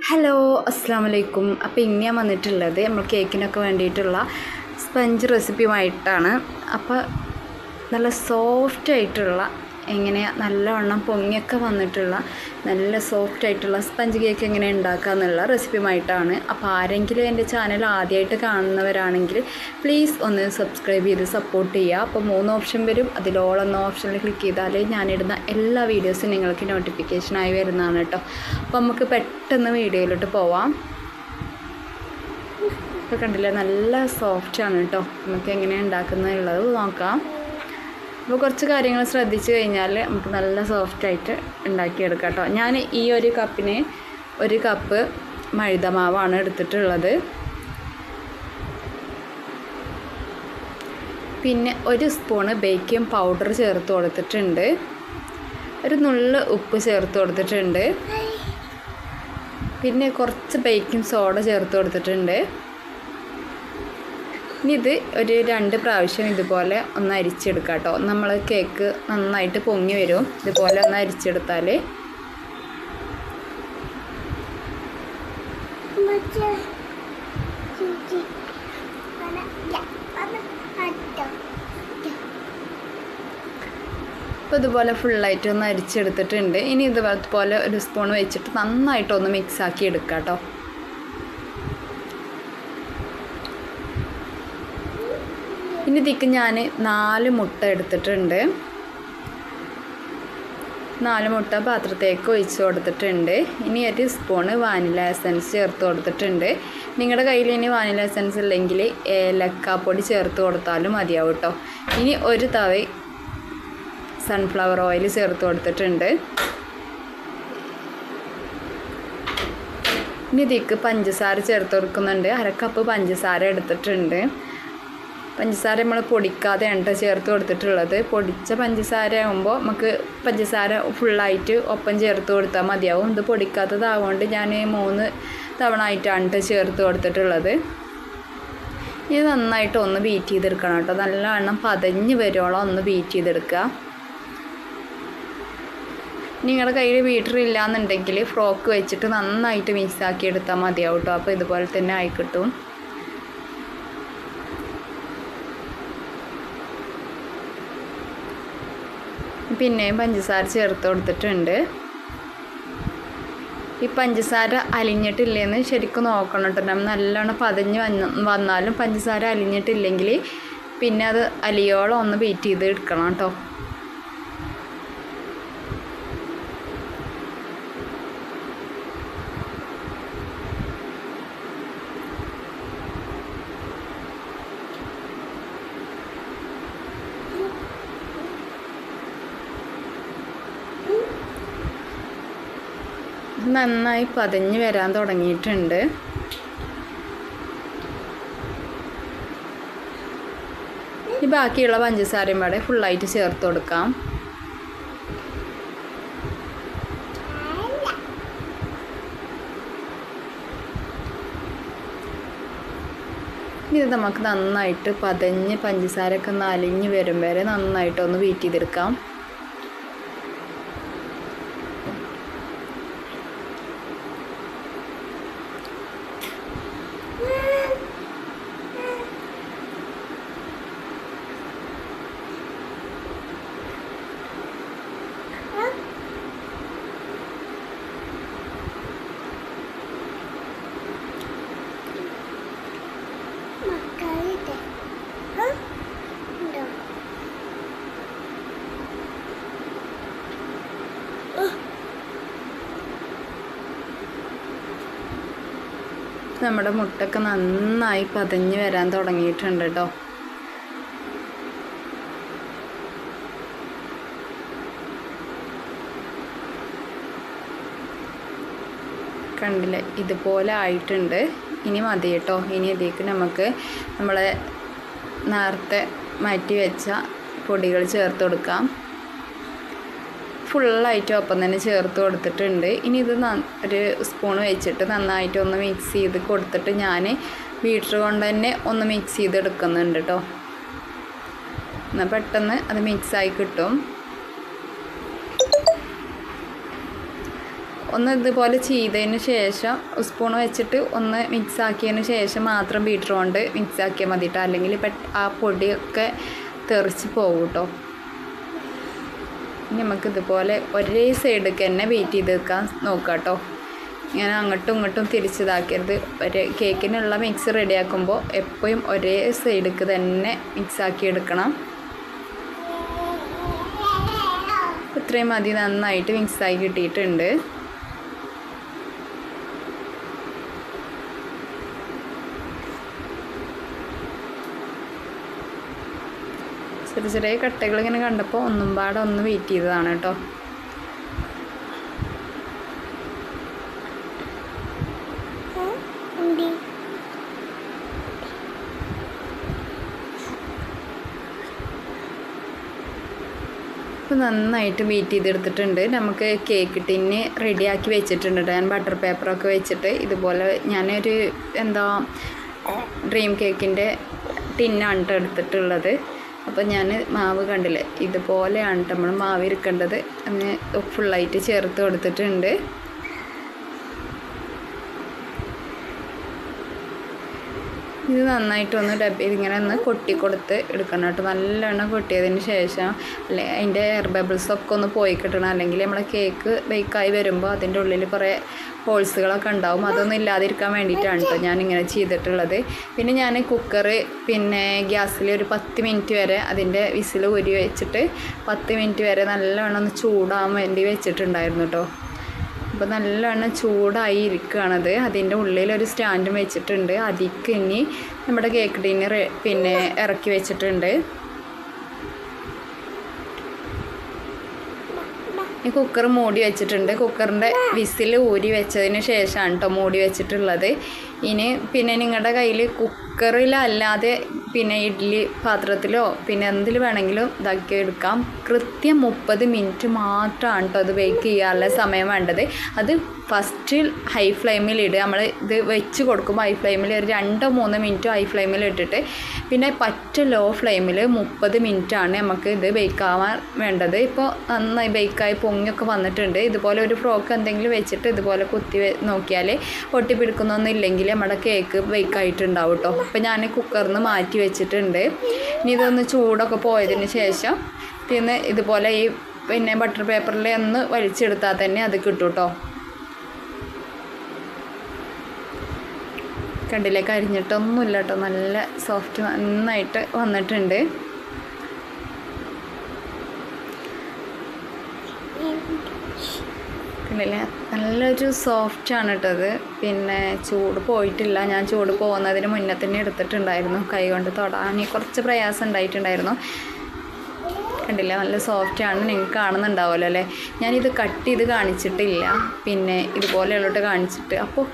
Hello അസ്സാം വലൈക്കും അപ്പോൾ ഇന്ന് ഞാൻ വന്നിട്ടുള്ളത് നമ്മൾ കേക്കിനൊക്കെ വേണ്ടിയിട്ടുള്ള സ്പഞ്ച് റെസിപ്പിയുമായിട്ടാണ് അപ്പോൾ നല്ല സോഫ്റ്റ് ആയിട്ടുള്ള എങ്ങനെ നല്ലവണ്ണം പൊങ്ങിയൊക്കെ വന്നിട്ടുള്ള നല്ല സോഫ്റ്റ് ആയിട്ടുള്ള സ്പഞ്ച് കേക്ക് എങ്ങനെ ഉണ്ടാക്കുക എന്നുള്ള റെസിപ്പിയുമായിട്ടാണ് അപ്പോൾ ആരെങ്കിലും എന്റെ ചാനൽ ആദ്യമായിട്ട് കാണുന്നവരാണെങ്കിൽ പ്ലീസ് ഒന്ന് സബ്സ്ക്രൈബ് ചെയ്ത് സപ്പോർട്ട് ചെയ്യുക. അപ്പോൾ മൂന്ന് ഓപ്ഷൻ വരും. അതിലോളം എന്ന ഓപ്ഷനിൽ ക്ലിക്ക് ചെയ്താൽ ഞാനിടുന്ന എല്ലാ വീഡിയോസും നിങ്ങൾക്ക് നോട്ടിഫിക്കേഷനായി വരുന്നതാണ് കേട്ടോ അപ്പോൾ നമുക്ക് പെട്ടെന്ന് വീഡിയോയിലോട്ട് പോവാം. ഇപ്പോൾ കണ്ടില്ലേ? നല്ല സോഫ്റ്റാണ് കേട്ടോ നമുക്ക് എങ്ങനെയാണ് ഉണ്ടാക്കുന്നത് ഉള്ളത് നോക്കാം. അപ്പോൾ കുറച്ച് കാര്യങ്ങൾ ശ്രദ്ധിച്ചു കഴിഞ്ഞാൽ നമുക്ക് നല്ല സോഫ്റ്റായിട്ട് ഉണ്ടാക്കിയെടുക്കാം കേട്ടോ ഞാൻ ഈ ഒരു കപ്പിന് ഒരു കപ്പ് മൈദമാവാണ് എടുത്തിട്ടുള്ളത്. പിന്നെ ഒരു സ്പൂണ് ബേക്കിംഗ് പൗഡർ ചേർത്ത് കൊടുത്തിട്ടുണ്ട്. ഒരു നുള്ള് ഉപ്പ് ചേർത്ത് കൊടുത്തിട്ടുണ്ട്. പിന്നെ കുറച്ച് ബേക്കിംഗ് സോഡ ചേർത്ത് കൊടുത്തിട്ടുണ്ട്. ഇനി ഇത് ഒരു രണ്ട് പ്രാവശ്യം ഇതുപോലെ ഒന്ന് അരിച്ചെടുക്കാം കേട്ടോ. നമ്മൾ കേക്ക് നന്നായിട്ട് പൊങ്ങി വരും. ഇതുപോലെ ഒന്ന് അരിച്ചെടുത്താൽ അപ്പോൾ ഇതുപോലെ ഫുള്ളായിട്ട് ഒന്ന് അരിച്ചെടുത്തിട്ടുണ്ട്. ഇനി ഇതുപോലെ ഒരു സ്പൂൺ വെച്ചിട്ട് നന്നായിട്ടൊന്ന് മിക്സാക്കി എടുക്കാം കേട്ടോ. ഇനി ഇതിക്ക് ഞാൻ നാല് മുട്ട എടുത്തിട്ടുണ്ട്. നാല് മുട്ട പാത്രത്തേക്ക് ഒഴിച്ച് കൊടുത്തിട്ടുണ്ട്. ഇനി ഒരു സ്പൂണ് വാനില എസൻസ് ചേർത്ത് കൊടുത്തിട്ടുണ്ട്. നിങ്ങളുടെ കയ്യിൽ ഇനി വാനില എസൻസ് ഇല്ലെങ്കിൽ ഏലക്കാപ്പൊടി ചേർത്ത് കൊടുത്താലും മതിയാവും കേട്ടോ ഇനി ഒരു തവ സൺഫ്ലവർ ഓയിൽ ചേർത്ത് കൊടുത്തിട്ടുണ്ട്. ഇനി ഇതിക്ക് പഞ്ചസാര ചേർത്ത് കൊടുക്കുന്നുണ്ട്. അരക്കപ്പ് കപ്പ് പഞ്ചസാര എടുത്തിട്ടുണ്ട്. പഞ്ചസാര നമ്മൾ പൊടിക്കാതെ കേട്ടോ ചേർത്ത് കൊടുത്തിട്ടുള്ളത്. പൊടിച്ച പഞ്ചസാര ആകുമ്പോൾ നമുക്ക് പഞ്ചസാര ഫുള്ളായിട്ട് ഒപ്പം ചേർത്ത് കൊടുത്താൽ മതിയാവും. ഇത് പൊടിക്കാത്തതാവുകൊണ്ട് ഞാൻ മൂന്ന് തവണ ആയിട്ടാണ് കേട്ടോ ചേർത്ത് കൊടുത്തിട്ടുള്ളത്. ഇത് നന്നായിട്ട് ഒന്ന് ബീറ്റ് ചെയ്തെടുക്കണം കേട്ടോ. നല്ലവണ്ണം പതഞ്ഞ് വരുവോളം ഒന്ന് ബീറ്റ് ചെയ്തെടുക്കുക. നിങ്ങളുടെ കയ്യിൽ ബീറ്റർ ഇല്ലയെന്നുണ്ടെങ്കിൽ ഫ്രോക്ക് വെച്ചിട്ട് നന്നായിട്ട് മിക്സ് ആക്കി എടുത്താൽ മതിയാവും കേട്ടോ. അപ്പോൾ ഇതുപോലെ തന്നെ ആയി പിന്നെയും പഞ്ചസാര ചേർത്ത് കൊടുത്തിട്ടുണ്ട്. ഈ പഞ്ചസാര അലിഞ്ഞിട്ടില്ലെന്ന് ശരിക്കും നോക്കണം കേട്ടോ. നമ്മൾ നല്ലോണം പതഞ്ഞ് വന്ന് വന്നാലും പഞ്ചസാര അലിഞ്ഞിട്ടില്ലെങ്കിൽ പിന്നെ അത് അലിയോളം ഒന്ന് ബീറ്റ് ചെയ്ത് എടുക്കണം കേട്ടോ. നന്നായി പതഞ്ഞ് വരാൻ തുടങ്ങിയിട്ടുണ്ട്. ഈ ബാക്കിയുള്ള പഞ്ചസാരയും പാടെ ഫുള്ളായിട്ട് ചേർത്ത് കൊടുക്കാം. ഇത് നമുക്ക് നന്നായിട്ട് പതഞ്ഞ് പഞ്ചസാരയൊക്കെ നലിഞ്ഞ് വരും വരെ നന്നായിട്ടൊന്ന് വീറ്റ് ചെയ്തെടുക്കാം. നമ്മുടെ മുട്ടൊക്കെ നന്നായി പതഞ്ഞ് വരാൻ തുടങ്ങിയിട്ടുണ്ട് കേട്ടോ. കണ്ടില്ലേ? ഇതുപോലെ ആയിട്ടുണ്ട്. ഇനി മതി കേട്ടോ. ഇനി അതിലേക്ക് നമുക്ക് നമ്മളെ നേരത്തെ മാറ്റി വെച്ച പൊടികൾ ചേർത്ത് കൊടുക്കാം. ഫുള്ളായിട്ട് ഒപ്പം തന്നെ ചേർത്ത് കൊടുത്തിട്ടുണ്ട്. ഇനി ഇത് ഒരു സ്പൂൺ വെച്ചിട്ട് നന്നായിട്ട് ഒന്ന് മിക്സ് ചെയ്ത് കൊടുത്തിട്ട് ഞാൻ ബീറ്റർ കൊണ്ട് തന്നെ ഒന്ന് മിക്സ് ചെയ്ത് എടുക്കുന്നുണ്ട് കേട്ടോ എന്നാൽ പെട്ടെന്ന് അത് മിക്സായി കിട്ടും. ഒന്ന് ഇതുപോലെ ചെയ്തതിന് ശേഷം സ്പൂൺ വെച്ചിട്ട് ഒന്ന് മിക്സ് ആക്കിയതിന് ശേഷം മാത്രം ബീറ്റർ കൊണ്ട് മിക്സ് ആക്കിയാൽ മതി കേട്ടോ അല്ലെങ്കിൽ ആ പൊടിയൊക്കെ തെറിച്ച് പോകും കേട്ടോ ഇനി നമുക്ക് ഇതുപോലെ ഒരേ സൈഡിലേക്ക് തന്നെ വെയിറ്റ് ചെയ്ത് വെക്കാൻ നോക്കാം കേട്ടോ ഇങ്ങനെ അങ്ങോട്ടും ഇങ്ങോട്ടും തിരിച്ചിതാക്കരുത്. ഒരേ കേക്കിനുള്ള മിക്സ് റെഡിയാക്കുമ്പോൾ എപ്പോഴും ഒരേ സൈഡിലേക്ക് തന്നെ മിക്സാക്കി എടുക്കണം. ഇത്രയും മതി. നന്നായിട്ട് മിക്സായി കിട്ടിയിട്ടുണ്ട്. ചെറിയ ചെറിയ കട്ടകൾ ഇങ്ങനെ കണ്ടപ്പോൾ ഒന്നും പാടെ ഒന്ന് വെയിറ്റ് ചെയ്തതാണ് കേട്ടോ. ഇപ്പോൾ നന്നായിട്ട് ബീറ്റ് ചെയ്തെടുത്തിട്ടുണ്ട്. നമുക്ക് കേക്ക് ടിന്ന് റെഡിയാക്കി വെച്ചിട്ടുണ്ട് ഞാൻ ബട്ടർ പേപ്പറൊക്കെ വെച്ചിട്ട് ഇതുപോലെ ഞാനൊരു എന്താ ഡ്രീം കേക്കിന്റെ ടിന്നാണ് എടുത്തിട്ടുള്ളത്. അപ്പോൾ ഞാൻ മാവ് കണ്ടില്ലേ? ഇതുപോലെയാണ് നമ്മൾ മാവ് ഇരിക്കേണ്ടത് അങ്ങനെ ഫുള്ളായിട്ട് ചേർത്ത് കൊടുത്തിട്ടുണ്ട്. ഇത് നന്നായിട്ട് ഒന്ന് ഡബ് ഇങ്ങനെ ഒന്ന് കൊട്ടിക്കൊടുത്ത് എടുക്കണം കേട്ടോ. നല്ലവണ്ണം കൊട്ടിയതിന് ശേഷം അല്ലെ അതിന്റെ എയർ ബബിൾസൊക്കെ ഒന്ന് പോയി കിട്ടണം. അല്ലെങ്കിൽ നമ്മളെ കേക്ക് ബേക്കായി വരുമ്പോൾ അതിന്റെ ഉള്ളിൽ കുറേ ഹോൾസുകളൊക്കെ ഉണ്ടാവും. അതൊന്നും ഇല്ലാതിരിക്കാൻ വേണ്ടിയിട്ടാണ് കേട്ടോ ഞാനിങ്ങനെ ചെയ്തിട്ടുള്ളത്. പിന്നെ ഞാൻ കുക്കർ പിന്നെ ഗ്യാസിൽ ഒരു പത്ത് മിനിറ്റ് വരെ അതിന്റെ വിസിൽ ഉരി വെച്ചിട്ട് പത്ത് മിനിറ്റ് വരെ നല്ലവണ്ണം ഒന്ന് ചൂടാൻ വേണ്ടി വെച്ചിട്ടുണ്ടായിരുന്നു കേട്ടോ. അപ്പോൾ നല്ലവണ്ണം ചൂടായി ഇരിക്കുകയാണത്. അതിന്റെ ഉള്ളിൽ ഒരു സ്റ്റാൻഡും വെച്ചിട്ടുണ്ട്. അതിക്ക് ഇനി നമ്മുടെ കേക്ക് ഡിന്നർ പിന്നെ ഇറക്കി വെച്ചിട്ടുണ്ട്. ഈ കുക്കർ മൂടി വെച്ചിട്ടുണ്ട്. കുക്കറിന്റെ വിസിൽ ഊരി വെച്ചതിന് ശേഷമാണ് കേട്ടോ മൂടി വെച്ചിട്ടുള്ളത്. ഇനി പിന്നെ നിങ്ങളുടെ കയ്യിൽ കുക്കറിലല്ലാതെ പിന്നെ ഇഡ്ഡലി പാത്രത്തിലോ പിന്നെ എന്തിൽ വേണമെങ്കിലും ഇതാക്കി എടുക്കാം. കൃത്യം മുപ്പത് മിനിറ്റ് മാത്രമാണ് കേട്ടോ അത് ബേക്ക് ചെയ്യാനുള്ള സമയം വേണ്ടത്. അത് ഫസ്റ്റ് ഹൈ ഫ്ലെയിമിൽ ഇടുക. നമ്മൾ ഇത് വെച്ച് കൊടുക്കുമ്പോൾ ഹൈ ഫ്ലെയിമിൽ ഒരു രണ്ടോ മൂന്നോ മിനിറ്റ് ഹൈ ഫ്ലെയിമിൽ ഇട്ടിട്ട് പിന്നെ പറ്റ ലോ ഫ്ലെയിമിൽ മുപ്പത് മിനിറ്റാണ് നമുക്ക് ഇത് ബേക്ക് ആവാൻ വേണ്ടത്. ഇപ്പോൾ നന്നായി ബേക്കായി പൊങ്ങിയൊക്കെ വന്നിട്ടുണ്ട്. ഇതുപോലെ ഒരു ഫ്രോക്ക് എന്തെങ്കിലും വെച്ചിട്ട് ഇതുപോലെ കുത്തി നോക്കിയാൽ ഒട്ടിപ്പിടിക്കുന്നൊന്നും ഇല്ലെങ്കിൽ നമ്മുടെ കേക്ക് ബേക്കായിട്ടുണ്ടാവും കേട്ടോ അപ്പോൾ ഞാൻ കുക്കറിൽ നിന്ന് മാറ്റി വെച്ചിട്ടുണ്ട്. ഇനി ഇതൊന്ന് ചൂടൊക്കെ പോയതിന് ശേഷം പിന്നെ ഇതുപോലെ ഈ പിന്നെ ബട്ടർ പേപ്പറിൽ ഒന്ന് വലിച്ചെടുത്താൽ തന്നെ അത് കിട്ടും കേട്ടോ കണ്ടില്ലേ? കരിഞ്ഞിട്ടൊന്നുമില്ല കേട്ടോ നല്ല സോഫ്റ്റ് നന്നായിട്ട് വന്നിട്ടുണ്ട്. കണ്ടില്ലേ നല്ലൊരു സോഫ്റ്റ് ആണ് കേട്ടത് പിന്നെ ചൂട് പോയിട്ടില്ല. ഞാൻ ചൂട് പോകുന്നതിന് മുന്നേ തന്നെ എടുത്തിട്ടുണ്ടായിരുന്നു. കൈ കൊണ്ട് തൊടാൻ കുറച്ച് പ്രയാസം ഉണ്ടായിട്ടുണ്ടായിരുന്നു. കണ്ടില്ല? നല്ല സോഫ്റ്റ് ആണ്. നിങ്ങൾക്ക് കാണുന്നുണ്ടാവുമല്ലോ അല്ലേ? ഞാനിത് കട്ട് ചെയ്ത് കാണിച്ചിട്ടില്ല. പിന്നെ ഇതുപോലെയുള്ളിട്ട് കാണിച്ചിട്ട്. അപ്പോൾ